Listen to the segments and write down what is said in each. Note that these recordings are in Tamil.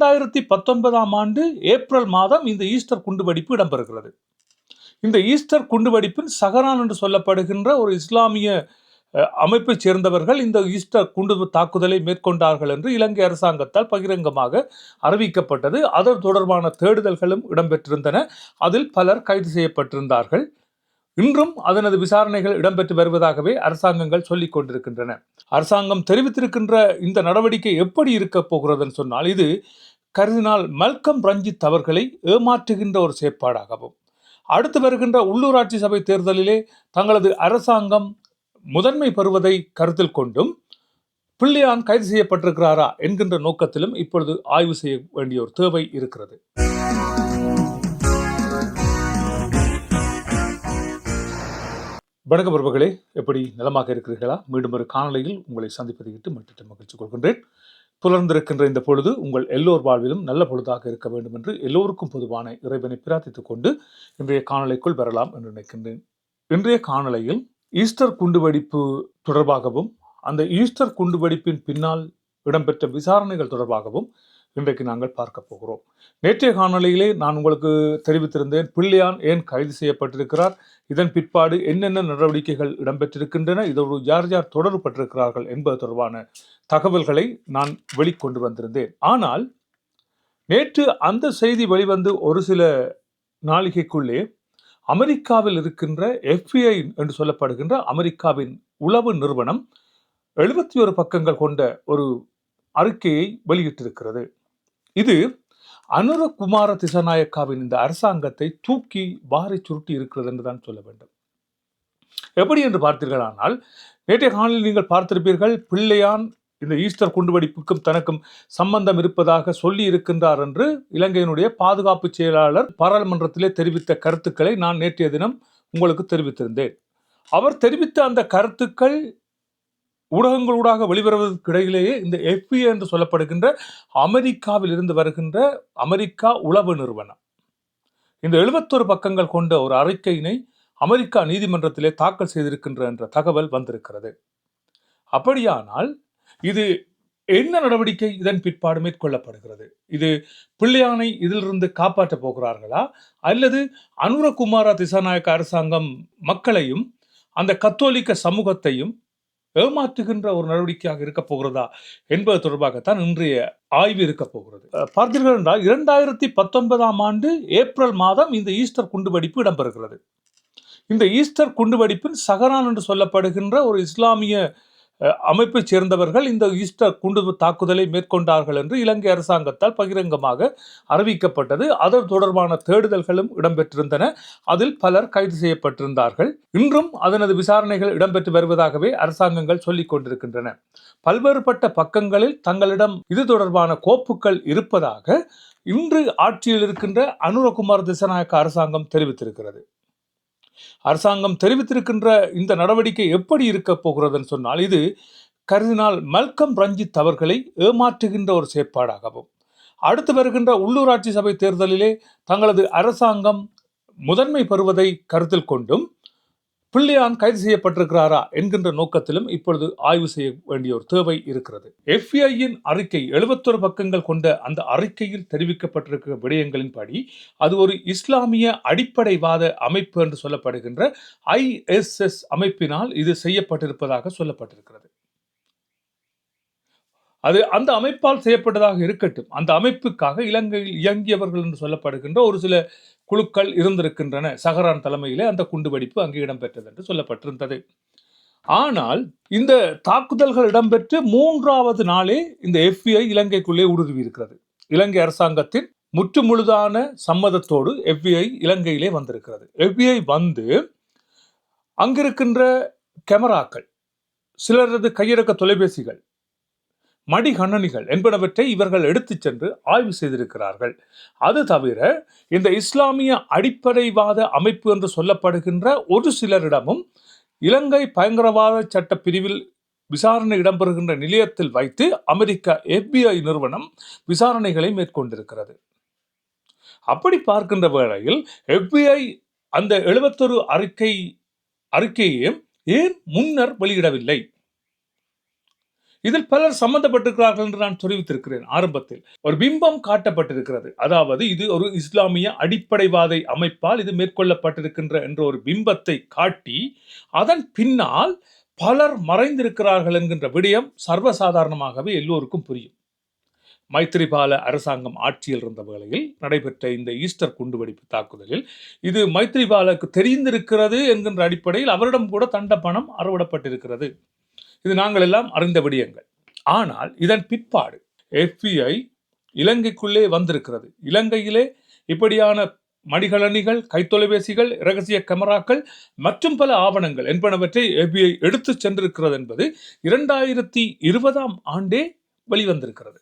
இரண்டாயிரத்தி பத்தொன்பதாம் ஆண்டு ஏப்ரல் மாதம் இந்த ஈஸ்டர் குண்டுவெடிப்பு இடம்பெறுகிறது. இந்த ஈஸ்டர் குண்டுவெடிப்பின் சஹரான் என்று சொல்லப்படுகின்ற ஒரு இஸ்லாமிய அமைப்பை அமைப்பைச் சேர்ந்தவர்கள் இந்த ஈஸ்டர் குண்டு தாக்குதலை மேற்கொண்டார்கள் என்று இலங்கை அரசாங்கத்தால் பகிரங்கமாக அறிவிக்கப்பட்டது. அதன் தொடர்பான தேடுதல்களும் இடம்பெற்றிருந்தன. அதில் பலர் கைது செய்யப்பட்டிருந்தார்கள். இன்றும் அதனது விசாரணைகள் இடம்பெற்று வருவதாகவே அரசாங்கங்கள் சொல்லிக் கொண்டிருக்கின்றன. அரசாங்கம் தெரிவித்திருக்கின்ற இந்த நடவடிக்கை எப்படி இருக்க போகிறதுன்னு சொன்னால் இது கருதினால் மல்கம் ரஞ்சித் அவர்களை ஏமாற்றுகின்ற ஒரு செயற்பாடாகவும் அடுத்து வருகின்ற உள்ளூராட்சி சபை தேர்தலிலே தங்களது அரசாங்கம் முதன்மை பெறுவதை கருத்தில் கொண்டும் பிள்ளையான் கைது செய்யப்பட்டிருக்கிறாரா என்கின்ற நோக்கத்திலும் இப்பொழுது ஆய்வு செய்ய வேண்டிய ஒரு தேவை இருக்கிறது. வணக்க பிரபுகளே எப்படி நலமாக இருக்கிறீர்களா? மீண்டும் ஒரு காணொலியில் உங்களை சந்திப்பதை இட்டு மட்டிட்டு மகிழ்ச்சி கொள்கின்றேன். புலர்ந்திருக்கின்ற இந்த பொழுது உங்கள் எல்லோர் வாழ்விலும் நல்ல பொழுதாக இருக்க வேண்டும் என்று எல்லோருக்கும் பொதுவான இறைவனை பிரார்த்தித்துக் கொண்டு இன்றைய காணொளிக்குள் வரலாம் என்று நினைக்கின்றேன். இன்றைய காணொளியில் ஈஸ்டர் குண்டுவெடிப்பு தொடர்பாகவும் அந்த ஈஸ்டர் குண்டுவெடிப்பின் பின்னால் இடம்பெற்ற விசாரணைகள் தொடர்பாகவும் இன்றைக்கு நாங்கள் பார்க்க போகிறோம். நேற்றைய காணொலியிலே நான் உங்களுக்கு தெரிவித்திருந்தேன் பிள்ளையான் ஏன் கைது செய்யப்பட்டிருக்கிறார்? இதன் பிற்பாடு என்னென்ன நடவடிக்கைகள் இடம்பெற்றிருக்கின்றன? இதோடு யார் யார் தொடர்புபட்டிருக்கிறார்கள் என்பது தொடர்பான தகவல்களை நான் வெளிக்கொண்டு வந்திருந்தேன். ஆனால் நேற்று அந்த செய்தி வெளிவந்து ஒரு சில நாளிகைக்குள்ளே அமெரிக்காவில் இருக்கின்ற FBI என்று சொல்லப்படுகின்ற அமெரிக்காவின் உளவு நிறுவனம் எழுபத்தி ஒரு பக்கங்கள் கொண்ட ஒரு அறிக்கையை வெளியிட்டிருக்கிறது. இது அனுரகுமார திசநாயக்காவின் இந்த அரசாங்கத்தை தூக்கி வாரி சுருட்டி இருக்கிறது என்று தான் சொல்ல வேண்டும். எப்படி என்று பார்த்தீர்களானால் நேற்றைய காலையில் நீங்கள் பார்த்திருப்பீர்கள் பிள்ளையான் இந்த ஈஸ்டர் குண்டுவெடிப்புக்கும் தனக்கும் சம்பந்தம் இருப்பதாக சொல்லி இருக்கின்றார் என்று இலங்கையினுடைய பாதுகாப்பு செயலாளர் பாராளுமன்றத்திலே தெரிவித்த கருத்துக்களை நான் நேற்றைய தினம் உங்களுக்கு தெரிவித்திருந்தேன். அவர் தெரிவித்த அந்த கருத்துக்கள் ஊடகங்களூடாக வெளிவருவதற்கு இடையிலேயே இந்த எஃபிஏ என்று சொல்லப்படுகின்ற அமெரிக்காவில் இருந்து வருகின்ற அமெரிக்கா உளவு நிறுவனம். இந்த எழுபத்தொரு பக்கங்கள் கொண்ட ஒரு அறிக்கையினை அமெரிக்கா நீதிமன்றத்திலே தாக்கல் செய்திருக்கின்ற என்ற தகவல் வந்திருக்கிறது. அப்படியானால் இது என்ன நடவடிக்கை இதன் பிற்பாடு மேற்கொள்ளப்படுகிறது? இது பிள்ளையானை இதிலிருந்து காப்பாற்றப் போகிறார்களா? அல்லது அனுரகுமார திசாநாயக்க அரசாங்கம் மக்களையும் அந்த கத்தோலிக்க சமூகத்தையும் ஏமாற்றுகின்ற ஒரு நடவடிக்கையாக இருக்க போகிறதா என்பது தொடர்பாகத்தான் இன்றைய ஆய்வு இருக்க போகிறது. பார்த்தீர்கள் என்றால் இரண்டாயிரத்தி பத்தொன்பதாம் ஆண்டு ஏப்ரல் மாதம் இந்த ஈஸ்டர் குண்டுவெடிப்பு இடம்பெறுகிறது. இந்த ஈஸ்டர் குண்டுவெடிப்பின் சஹரான் என்று சொல்லப்படுகின்ற ஒரு இஸ்லாமிய அமைப்பைச் சேர்ந்தவர்கள் இந்த ஈஸ்டர் குண்டு தாக்குதலை மேற்கொண்டார்கள் என்று இலங்கை அரசாங்கத்தால் பகிரங்கமாக அறிவிக்கப்பட்டது. அதன் தொடர்பான தேடுதல்களும் இடம்பெற்றிருந்தன. அதில் பலர் கைது செய்யப்பட்டிருந்தார்கள். இன்றும் அதனது விசாரணைகள் இடம்பெற்று வருவதாகவே அரசாங்கங்கள் சொல்லிக் கொண்டிருக்கின்றன. பல்வேறுபட்ட பக்கங்களில் தங்களிடம் இது தொடர்பான கோப்புகள் இருப்பதாக இன்று ஆட்சியில் இருக்கின்ற அனுரகுமார் திசநாயக்க அரசாங்கம் தெரிவித்திருக்கிறது. அரசாங்கம் தெரிவித்திருக்கின்ற இந்த நடவடிக்கை எப்படி இருக்க போகிறதுன்னு சொன்னால் இது கருதினால் மல்கம் ரஞ்சித் அவர்களை ஏமாற்றுகின்ற ஒரு செயற்பாடாகவும் அடுத்து வருகின்ற உள்ளூராட்சி சபை தேர்தலிலே தங்களது அரசாங்கம் முதன்மை பெறுவதை கருத்தில் கொண்டும் பிள்ளையான் கைது செய்யப்பட்டிருக்கிறாரா என்கின்ற நோக்கத்திலும் இப்பொழுது ஆய்வு செய்ய வேண்டிய ஒரு தேவை இருக்கிறது. எஃப்ஐயின் அறிக்கை எழுபத்தொரு பக்கங்கள் கொண்ட அந்த அறிக்கையில் தெரிவிக்கப்பட்டிருக்கிற விடயங்களின்படி அது ஒரு இஸ்லாமிய அடிப்படைவாத அமைப்பு என்று சொல்லப்படுகின்ற ஐஎஸ்எஸ் அமைப்பினால் இது செய்யப்பட்டிருப்பதாக சொல்லப்பட்டிருக்கிறது. அது அந்த அமைப்பால் செய்யப்பட்டதாக இருக்கட்டும். அந்த அமைப்புக்காக இலங்கையில் இயங்கியவர்கள் என்று சொல்லப்படுகின்ற ஒரு சில குழுக்கள் இருந்திருக்கின்றன. சஹரான் தலைமையிலே அந்த குண்டுவெடிப்பு அங்கே இடம்பெற்றது என்று சொல்லப்பட்டிருந்தது. ஆனால் இந்த தாக்குதல்கள் இடம்பெற்று மூன்றாவது நாளே இந்த FBI இலங்கைக்குள்ளே ஊடுருவி இருக்கிறது இலங்கை அரசாங்கத்தின் முற்று முழுதான சம்மதத்தோடு FBI இலங்கையிலே வந்திருக்கிறது. FBI வந்து அங்கிருக்கின்ற கேமராக்கள் சிலரது கையடக்க தொலைபேசிகள் மடிகணனிகள் என்பனவற்றை இவர்கள் எடுத்துச் சென்று ஆய்வு செய்திருக்கிறார்கள். அது தவிர இந்த இஸ்லாமிய அடிப்படைவாத அமைப்பு என்று சொல்லப்படுகின்ற ஒரு சிலரிடமும் இலங்கை பயங்கரவாத சட்ட பிரிவில் விசாரணை இடம்பெறுகின்ற நிலையத்தில் வைத்து அமெரிக்கா எஃபிஐ நிறுவனம் விசாரணைகளை மேற்கொண்டிருக்கிறது. அப்படி பார்க்கின்ற வேளையில் எஃபிஐ அந்த எழுபத்தொரு அறிக்கை அறிக்கையையும் ஏன் முன்னர் வெளியிடவில்லை? இதில் பலர் சம்பந்தப்பட்டிருக்கிறார்கள் என்று நான் தெரிவித்திருக்கிறேன் ஆரம்பத்தில். ஒரு பிம்பம் காட்டப்பட்டிருக்கிறது. அதாவது இது ஒரு இஸ்லாமிய அடிப்படைவாதை அமைப்பால் இது மேற்கொள்ளப்பட்டிருக்கின்ற என்ற ஒரு பிம்பத்தை காட்டி அதன் பின்னால் பலர் மறைந்திருக்கிறார்கள் என்கின்ற விடயம் சர்வசாதாரணமாகவே எல்லோருக்கும் புரியும். மைத்திரிபால அரசாங்கம் ஆட்சியில் இருந்த வேளையில் நடைபெற்ற இந்த ஈஸ்டர் குண்டுவெடிப்பு தாக்குதலில் இது மைத்திரிபாலுக்கு தெரிந்திருக்கிறது என்கின்ற அடிப்படையில் அவரிடம் கூட தண்ட பணம் அறுவடப்பட்டிருக்கிறது. இது நாங்கள் எல்லாம் அறிந்த விடயங்கள். ஆனால் இதன் பிற்பாடு எஃபிஐ இலங்கைக்குள்ளே வந்திருக்கிறது. இலங்கையிலே இப்படியான மடிகளணிகள் கைத்தொலைபேசிகள் இரகசிய கேமராக்கள் மற்றும் பல ஆவணங்கள் என்பனவற்றை எஃபிஐ எடுத்துச் சென்றிருக்கிறது என்பது இரண்டாயிரத்தி இருபதாம் ஆண்டே வெளிவந்திருக்கிறது.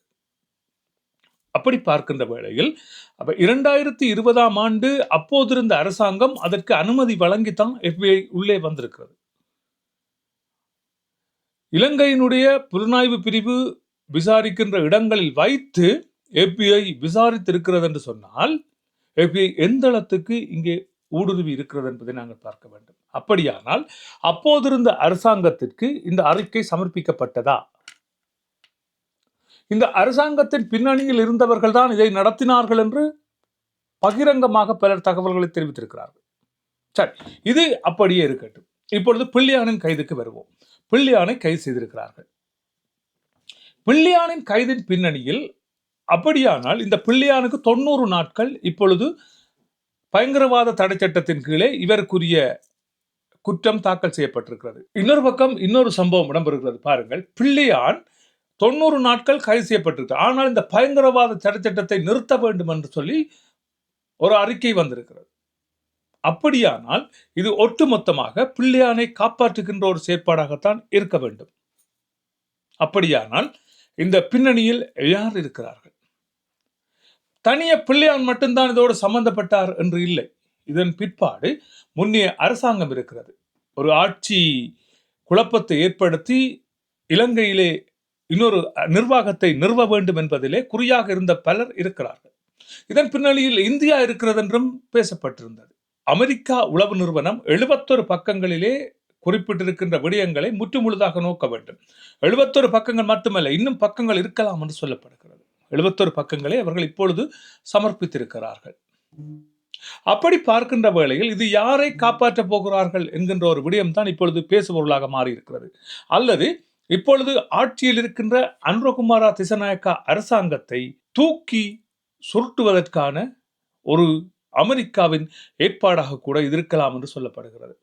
அப்படி பார்க்கின்ற வேளையில் அப்ப இரண்டாயிரத்தி இருபதாம் ஆண்டு அப்போதிருந்த அரசாங்கம் அதற்கு அனுமதி வழங்கித்தான் எஃபிஐ உள்ளே வந்திருக்கிறது. இலங்கையினுடைய புலனாய்வு பிரிவு விசாரிக்கின்ற இடங்களில் வைத்து எஃபிஐ விசாரித்திருக்கிறது என்று சொன்னால் எஃபிஐ எந்த அளத்துக்கு இங்கே ஊடுருவி இருக்கிறது என்பதை நாங்கள் பார்க்க வேண்டும். அப்படியானால் அப்போதிருந்த அரசாங்கத்திற்கு இந்த அறிக்கை சமர்ப்பிக்கப்பட்டதா? இந்த அரசாங்கத்தின் பின்னணியில் இருந்தவர்கள் தான் இதை நடத்தினார்கள் என்று பகிரங்கமாக பலர் தகவல்களை தெரிவித்திருக்கிறார்கள். சரி இது அப்படியே இருக்கட்டும். இப்பொழுது பிள்ளையானின் கைதுக்கு வருவோம். பிள்ளையானை கைது செய்திருக்கிறார்கள். பிள்ளையானின் கைதின் பின்னணியில் அப்படியானால் இந்த பிள்ளையானுக்கு தொண்ணூறு நாட்கள் இப்பொழுது பயங்கரவாத தடை சட்டத்தின் கீழே இவருக்குரிய குற்றம் தாக்கல் செய்யப்பட்டிருக்கிறது. இன்னொரு பக்கம் இன்னொரு சம்பவம் இடம்பெறுகிறது. பாருங்கள் பிள்ளையான் தொண்ணூறு நாட்கள் கைது செய்யப்பட்டிருக்கு. ஆனால் இந்த பயங்கரவாத தடை சட்டத்தை நிறுத்த வேண்டும் என்று சொல்லி ஒரு அறிக்கை வந்திருக்கிறது. அப்படியானால் இது ஒட்டுமொத்தமாக பிள்ளையானை காப்பாற்றுகின்ற ஒரு செயற்பாடாகத்தான் இருக்க வேண்டும். அப்படியானால் இந்த பின்னணியில் யார் இருக்கிறார்கள்? தனிய பிள்ளையான் மட்டும்தான் இதோடு சம்பந்தப்பட்டார் என்று இல்லை. இதன் பிற்பாடு முன்னே அரசாங்கம் இருக்கிறது. ஒரு ஆட்சி குழப்பத்தை ஏற்படுத்தி இலங்கையிலே இன்னொரு நிர்வாகத்தை நிறுவ வேண்டும் என்பதிலே குறியாக இருந்த பலர் இருக்கிறார்கள். இதன் பின்னணியில் இந்தியா இருக்கிறது என்றும் பேசப்பட்டிருந்தது. அமெரிக்கா உளவு நிறுவனம் எழுபத்தொரு பக்கங்களிலே குறிப்பிட்டிருக்கின்ற விடயங்களை முற்றுமுழுதாக நோக்க வேண்டும். எழுபத்தொரு பக்கங்கள் மட்டுமல்ல இன்னும் பக்கங்கள் இருக்கலாம் என்று சொல்லப்படுகிறது. எழுபத்தொரு பக்கங்களை அவர்கள் இப்பொழுது சமர்ப்பித்திருக்கிறார்கள். அப்படி பார்க்கின்ற வேளையில் இது யாரை காப்பாற்றப் போகிறார்கள் என்கின்ற ஒரு விடயம் தான் இப்பொழுது பேசுபொருளாக மாறியிருக்கிறது. அல்லது இப்பொழுது ஆட்சியில் இருக்கின்ற அன்ரகுமாரா திசநாயக்கா அரசாங்கத்தை தூக்கி சுருட்டுவதற்கான ஒரு அமெரிக்காவின் ஏற்பாடாக கூட இருக்கலாம் என்று சொல்லப்படுகிறது.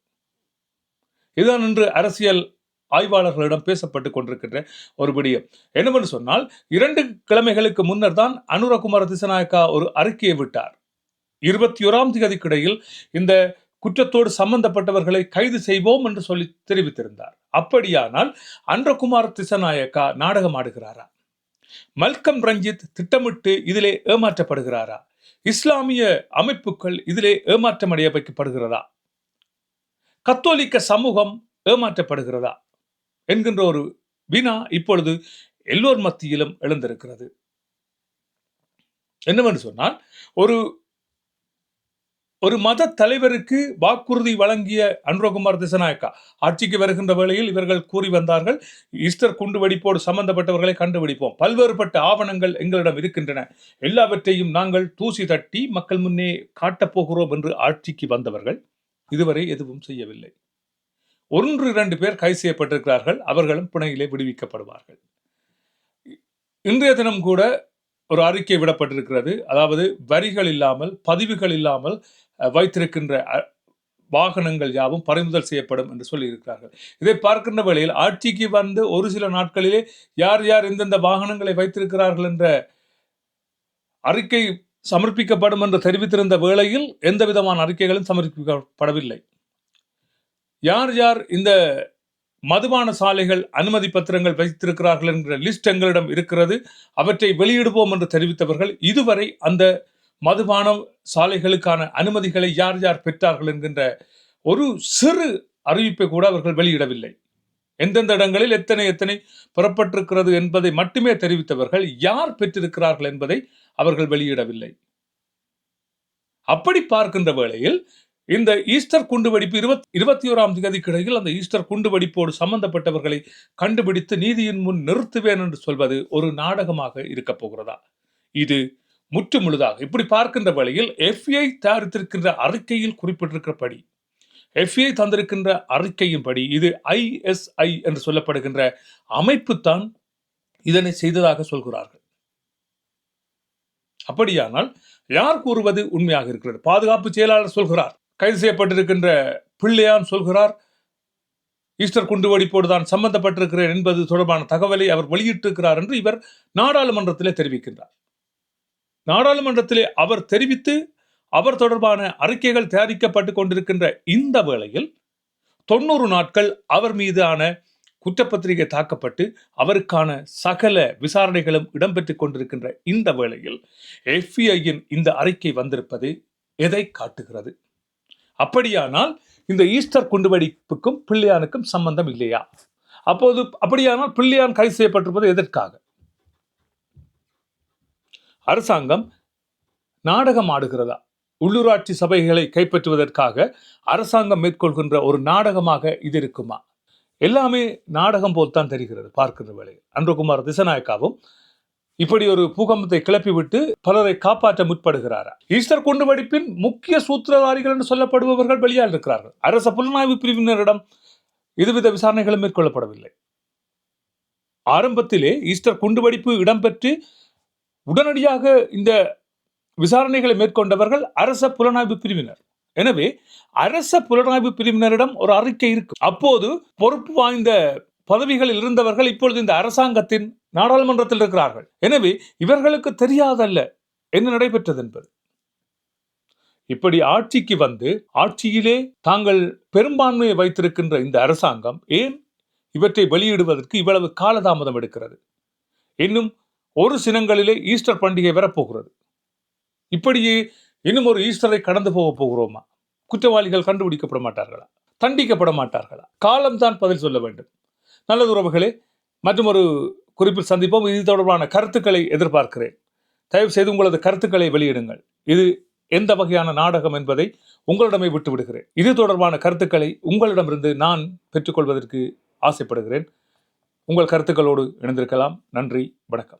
இதுதான் இன்று அரசியல் ஆய்வாளர்களிடம் பேசப்பட்டு கொண்டிருக்கின்ற ஒரு விடியம். என்னவென்று சொன்னால் இரண்டு கிழமைகளுக்கு முன்னர் தான் அனுரகுமார திசநாயக்கா ஒரு அறிக்கையை விட்டார். இருபத்தி ஓராம் தேதிக்கிடையில் இந்த குற்றத்தோடு சம்பந்தப்பட்டவர்களை கைது செய்வோம் என்று சொல்லி தெரிவித்திருந்தார். அப்படியானால் அன்றகுமார் திசநாயக்கா நாடகம் ஆடுகிறாரா மல்கம் ரஞ்சித் திட்டமிட்டு இதிலே ஏமாற்றப்படுகிறாரா? இஸ்லாமிய அமைப்புகள் இதிலே ஏமாற்றமடைய வைக்கப்படுகிறதா கத்தோலிக்க சமூகம் ஏமாற்றப்படுகிறதா? என்கின்ற ஒரு வினா இப்பொழுது எல்லோர் மத்தியிலும் எழுந்திருக்கிறது. என்னவென்று சொன்னால் ஒரு ஒரு மத தலைவருக்கு வாக்குறுதி வழங்கிய அனுரகுமார் திசநாயக்கா ஆட்சிக்கு வருகின்ற வேளையில் இவர்கள் கூறி வந்தார்கள் ஈஸ்டர் குண்டு வெடிப்போடு சம்பந்தப்பட்டவர்களை கண்டுபிடிப்போம். பல்வேறுபட்ட ஆவணங்கள் எங்களிடம் இருக்கின்றன. எல்லாவற்றையும் நாங்கள் தூசி தட்டி மக்கள் முன்னே காட்டப் போகிறோம் என்று ஆட்சிக்கு வந்தவர்கள் இதுவரை எதுவும் செய்யவில்லை. ஒன்று இரண்டு பேர் கைது செய்யப்பட்டிருக்கிறார்கள் அவர்களும் பிணையிலே விடுவிக்கப்படுவார்கள். இன்றைய தினம் கூட ஒரு அறிக்கை விடப்பட்டிருக்கிறது. அதாவது வரிகள் இல்லாமல் பதிவுகள் இல்லாமல் வைத்திருக்கின்ற வாகனங்கள் யாவும் பறிமுதல் செய்யப்படும் என்று சொல்லியிருக்கிறார்கள். இதை பார்க்கின்ற வேளையில் ஆட்சிக்கு வந்து ஒரு சில நாட்களிலே யார் யார் எந்தெந்த வாகனங்களை வைத்திருக்கிறார்கள் என்ற அறிக்கை சமர்ப்பிக்கப்படும் என்று தெரிவித்திருந்த வேளையில் எந்த விதமான அறிக்கைகளும் சமர்ப்பிக்கப்படவில்லை. யார் யார் இந்த மதுபான சாலைகள் அனுமதி பத்திரங்கள் வைத்திருக்கிறார்கள் என்கிற லிஸ்ட் எங்களிடம் இருக்கிறது. அவற்றை வெளியிடுவோம் என்று தெரிவித்தவர்கள் இதுவரை அந்த மதுபான சாலைகளுக்கான அனுமதிகளை யார் யார் பெற்றார்கள் என்கின்ற ஒரு சிறு அறிவிப்பை கூட அவர்கள் வெளியிடவில்லை. எந்தெந்த இடங்களில் எத்தனை எத்தனை புறப்பட்டிருக்கிறது என்பதை மட்டுமே தெரிவித்தவர்கள் யார் பெற்றிருக்கிறார்கள் என்பதை அவர்கள் வெளியிடவில்லை. அப்படி பார்க்கின்ற வேளையில் இந்த ஈஸ்டர் குண்டுவெடிப்பு இருபத் இருபத்தி ஓராம் தேதிக்கிடையில் அந்த ஈஸ்டர் குண்டுவெடிப்போடு சம்பந்தப்பட்டவர்களை கண்டுபிடித்து நீதியின் முன் நிறுத்துவேன் என்று சொல்வது ஒரு நாடகமாக இருக்கப் போகிறதா? இது முற்று முழுதாக. இப்படி பார்க்கின்ற வழியில் எஃப்ஐ தயாரித்திருக்கின்ற அறிக்கையில் குறிப்பிட்டிருக்கிறபடி எஃப்ஐ தந்திருக்கின்ற அறிக்கையின்படி இது ஐஎஸ்ஐ என்று சொல்லப்படுகின்ற அமைப்பு தான் இதனை செய்ததாக சொல்கிறார்கள். அப்படியானால் யார் கூறுவது உண்மையாக இருக்கிறது? பாதுகாப்பு செயலாளர் சொல்கிறார் கைது செய்யப்பட்டிருக்கின்ற பிள்ளையான் சொல்கிறார் ஈஸ்டர் குண்டு வெடிப்போடு தான் சம்பந்தப்பட்டிருக்கிறேன் என்பது தொடர்பான தகவலை அவர் வெளியிட்டிருக்கிறார் என்று இவர் நாடாளுமன்றத்திலே தெரிவிக்கின்றார். நாடாளுமன்றத்திலே அவர் தெரிவித்து அவர் தொடர்பான அறிக்கைகள் தயாரிக்கப்பட்டு கொண்டிருக்கின்ற இந்த வேளையில் தொண்ணூறு நாட்கள் அவர் மீதான குற்றப்பத்திரிகை தாக்கப்பட்டு அவருக்கான சகல விசாரணைகளும் இடம்பெற்று கொண்டிருக்கின்ற இந்த வேளையில் எஃபிஐயின் இந்த அறிக்கை வந்திருப்பது எதை காட்டுகிறது? அப்படியானால் இந்த ஈஸ்டர் குண்டுவெடிப்புக்கும் பிள்ளையானுக்கும் சம்பந்தம் இல்லையா? அப்போது அப்படியானால் பிள்ளையான் கைது செய்யப்பட்டிருப்பது எதற்காக? அரசாங்கம் நாடகம் ஆடுகிறதா? உள்ளூராட்சி சபைகளை கைப்பற்றுவதற்காக அரசாங்கம் மேற்கொள்கின்ற ஒரு நாடகமாக இது இருக்குமா? எல்லாமே நாடகம் போல்தான் தெரிகிறது பார்க்கின்ற வேளையில். அன்றகுமார் திசநாயக்காவும் இப்படி ஒரு பூகம்பத்தை கிளப்பிவிட்டு பலரை காப்பாற்ற முற்படுகிறாரா? ஈஸ்டர் குண்டுவெடிப்பின் முக்கிய சூத்திரதாரிகள் என்று சொல்லப்படுபவர்கள் வெளியால் இருக்கிறார்கள். அரச புலனாய்வு பிரிவினரிடம் இதுவித விசாரணைகளும் மேற்கொள்ளப்படவில்லை. ஆரம்பத்திலே ஈஸ்டர் குண்டுவெடிப்பு இடம்பெற்று உடனடியாக இந்த விசாரணைகளை மேற்கொண்டவர்கள் அரச புலனாய்வு பிரிவினர். எனவே அரச புலனாய்வு பிரிவினரிடம் ஒரு அறிக்கை இருக்கு அப்போது பொறுப்பு வாய்ந்த பதவிகளில் இருந்தவர்கள் இப்பொழுது இந்த அரசாங்கத்தின் நாடாளுமன்றத்தில் இருக்கிறார்கள். எனவே இவர்களுக்கு தெரியாதல்ல என்ன நடைபெற்றது என்பது. இப்படி ஆட்சிக்கு வந்து ஆட்சியிலே தாங்கள் பெரும்பான்மையை வைத்திருக்கின்ற இந்த அரசாங்கம் ஏன் இவற்றை வெளியிடுவதற்கு இவ்வளவு காலதாமதம் எடுக்கிறது? இன்னும் ஒரு சினங்களிலே ஈஸ்டர் பண்டிகை வரப்போகிறது. இப்படியே இன்னும் ஒரு ஈஸ்டரை கடந்து போக போகிறோமா? குற்றவாளிகள் கண்டுபிடிக்கப்பட மாட்டார்களா? தண்டிக்கப்பட மாட்டார்களா? காலம்தான் பதில் சொல்ல வேண்டும். நல்லது உறவுகளே மற்றும் ஒரு குறிப்பில் சந்திப்போம். இது தொடர்பான கருத்துக்களை எதிர்பார்க்கிறேன். தயவு செய்து உங்களது கருத்துக்களை வெளியிடுங்கள். இது எந்த வகையான நாடகம் என்பதை உங்களிடமே விட்டு விடுகிறேன் இது தொடர்பான கருத்துக்களை உங்களிடமிருந்து நான் பெற்றுக்கொள்வதற்கு ஆசைப்படுகிறேன். உங்கள் கருத்துக்களோடு இணைந்திருக்கலாம். நன்றி வணக்கம்.